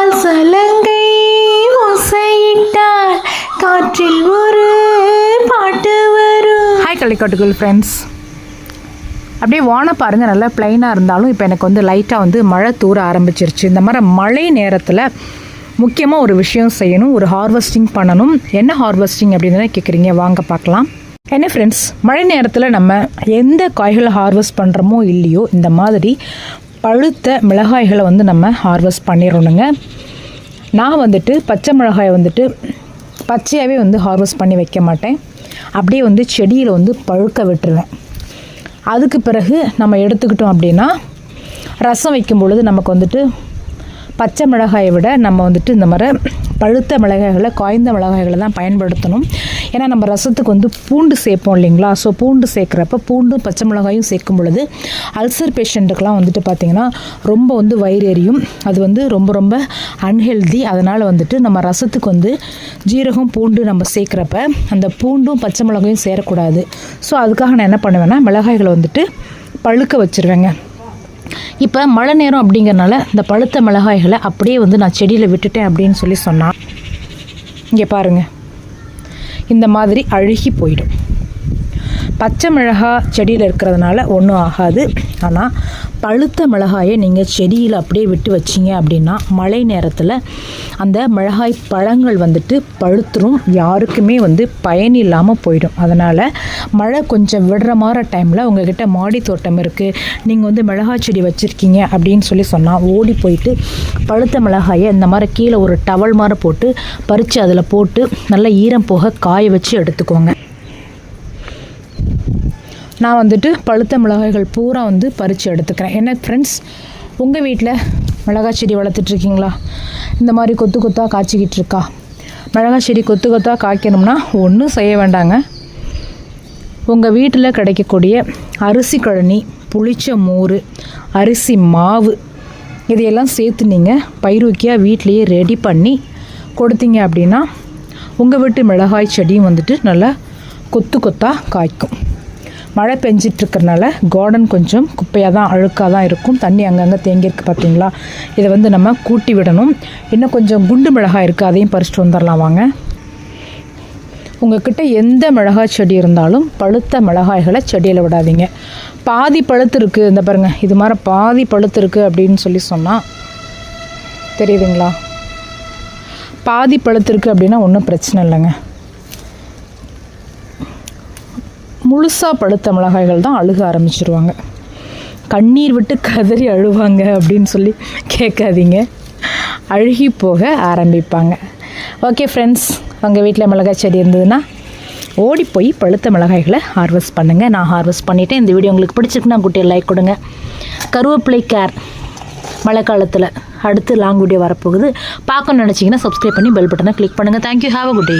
கால் சலங்கை ஓசையிட்டால் காற்றில் ஒரு பாட்டு வரும். ஹாய் கள்ளிக்காட்டுக்குள் ஃப்ரெண்ட்ஸ் அப்படியே வானம் பாருங்கள் நல்லா ப்ளைனாக இருந்தாலும் இப்போ எனக்கு வந்து லைட்டாக வந்து மழை தூர ஆரம்பிச்சிருச்சு. இந்த மாதிரி மழை நேரத்தில் முக்கியமாக ஒரு விஷயம் செய்யணும் ஒரு ஹார்வெஸ்டிங் பண்ணணும். என்ன ஹார்வெஸ்டிங் அப்படின்னு கேட்குறீங்க வாங்க பார்க்கலாம். என்ன ஃப்ரெண்ட்ஸ் மழை நேரத்தில் நம்ம எந்த காய்களை ஹார்வெஸ்ட் பண்ணுறோமோ இல்லையோ இந்த மாதிரி பழுத்த மிளகாய்களை வந்து நம்ம ஹார்வெஸ்ட் பண்ணிடணுங்க. நான் வந்துட்டு பச்சை மிளகாயை வந்துட்டு பச்சையாகவே வந்து ஹார்வெஸ்ட் பண்ணி வைக்க மாட்டேன். அப்படியே வந்து செடியில் வந்து பழுக்க விட்டுருவேன். அதுக்கு பிறகு நம்ம எடுத்துக்கிட்டோம் அப்படின்னா ரசம் வைக்கும் பொழுது நமக்கு வந்துட்டு பச்சை மிளகாயை விட நம்ம வந்துட்டு இந்த மாதிரி பழுத்த மிளகாய்களை காய்ந்த மிளகாய்களை தான் பயன்படுத்தணும். ஏன்னா நம்ம ரசத்துக்கு வந்து பூண்டு சேர்ப்போம் இல்லைங்களா? ஸோ பூண்டு சேர்க்குறப்ப பூண்டும் பச்சை மிளகாயும் சேர்க்கும் பொழுது அல்சர் பேஷண்ட்டுக்கெலாம் வந்துட்டு பார்த்திங்கன்னா ரொம்ப வந்து வயிறு எரியும். அது வந்து ரொம்ப ரொம்ப அன்ஹெல்தி அதனால் வந்துட்டு நம்ம ரசத்துக்கு வந்து ஜீரகம் பூண்டு நம்ம சேர்க்குறப்ப அந்த பூண்டும் பச்சை மிளகாயும் சேரக்கூடாது. ஸோ அதுக்காக நான் என்ன பண்ணுவேன்னா மிளகாய்களை வந்துட்டு பழுக்க வச்சுருவேங்க. இப்போ மழை நேரம் அப்படிங்கிறனால இந்த பழுத்த மிளகாய்களை அப்படியே வந்து நான் செடியில் விட்டுட்டேன் அப்படின்னு சொல்லி சொன்னான் இங்கே பாருங்கள் இந்த மாதிரி அழுகி போயிடும். பச்சை மிளகா செடியில் இருக்கிறதுனால ஒன்றும் ஆகாது. ஆனால் பழுத்த மிளகாயை நீங்கள் செடியில் அப்படியே விட்டு வச்சிங்க அப்படின்னா மழை நேரத்தில் அந்த மிளகாய் பழங்கள் வந்துட்டு பழுத்துரும் யாருக்குமே வந்து பயன் இல்லாமல் போயிடும். அதனால் மழை கொஞ்சம் விடுற மாதிரி டைமில் உங்ககிட்ட மாடி தோட்டம் இருக்குது நீங்கள் வந்து மிளகாய் செடி வச்சுருக்கீங்க அப்படின்னு சொல்லி சொன்னால் ஓடி போயிட்டு பழுத்த மிளகாயை இந்த மாதிரி கீழே ஒரு டவல் மாதிரி போட்டு பறித்து அதில் போட்டு நல்லா ஈரம் போக காய வச்சு எடுத்துக்கோங்க. நான் வந்துட்டு பழுத்த மிளகாய்கள் பூரா வந்து பறித்து எடுத்துக்கிறேன். என்ன ஃப்ரெண்ட்ஸ் உங்கள் வீட்டில் மிளகாய் செடி வளர்த்துட்ருக்கீங்களா இந்த மாதிரி கொத்து கொத்தாக காய்ச்சிக்கிட்டு இருக்கா? மிளகாய் செடி கொத்து கொத்தாக காய்க்கணும்னா ஒன்றும் செய்ய வேண்டாங்க. உங்கள் வீட்டில் கிடைக்கக்கூடிய அரிசி கழனி புளிச்ச மோர் அரிசி மாவு இதையெல்லாம் சேர்த்து நீங்கள் பயிருக்கியாக வீட்லேயே ரெடி பண்ணி கொடுத்தீங்க அப்படின்னா உங்கள் வீட்டு மிளகாய் செடியும் வந்துட்டு நல்லா கொத்து கொத்தாக காய்க்கும். மழை பெஞ்சிட்ருக்கறனால கார்டன் கொஞ்சம் குப்பையாக தான் அழுக்காக தான் இருக்கும். தண்ணி அங்கங்கே தேங்கியிருக்கு பார்த்தீங்களா இதை வந்து நம்ம கூட்டி விடணும். இன்னும் கொஞ்சம் குண்டு மிளகாய் இருக்குது அதையும் பறிச்சுட்டு வந்துடலாம் வாங்க. உங்கள்கிட்ட எந்த மிளகாய் செடி இருந்தாலும் பழுத்த மிளகாய்களை செடியில் விடாதீங்க. பாதி பழுத்து இருக்குது இந்த பாருங்கள் இது மாதிரி பாதி பழுத்து இருக்குது அப்படின்னு சொல்லி சொன்னால் தெரியுதுங்களா? பாதி பழுத்து இருக்குது அப்படின்னா ஒன்றும் பிரச்சனை இல்லைங்க. முழுசாக பழுத்த மிளகாய்கள் தான் அழுக ஆரம்பிச்சிருவாங்க. கண்ணீர் விட்டு கதறி அழுவாங்க அப்படின்னு சொல்லி கேட்காதீங்க. அழுகி போக ஆரம்பிப்பாங்க. ஓகே ஃப்ரெண்ட்ஸ் உங்கள் வீட்டில் மிளகாய் செடி இருந்ததுன்னா ஓடி போய் பழுத்த மிளகாய்களை ஹார்வெஸ்ட் பண்ணுங்கள் நான் ஹார்வெஸ்ட் பண்ணிவிட்டேன் இந்த வீடியோ உங்களுக்கு பிடிச்சிருக்குன்னா குட்டியை லைக் கொடுங்க. கருவேப்பிலை கேர் மழை காலத்தில் அடுத்து லாங் வீடியோ வரப்போகுது. பார்க்கணும்னு நினச்சிங்கன்னா சப்ஸ்கிரைப் பண்ணி பெல் பட்டனை கிளிக் பண்ணுங்கள் thank you have a good day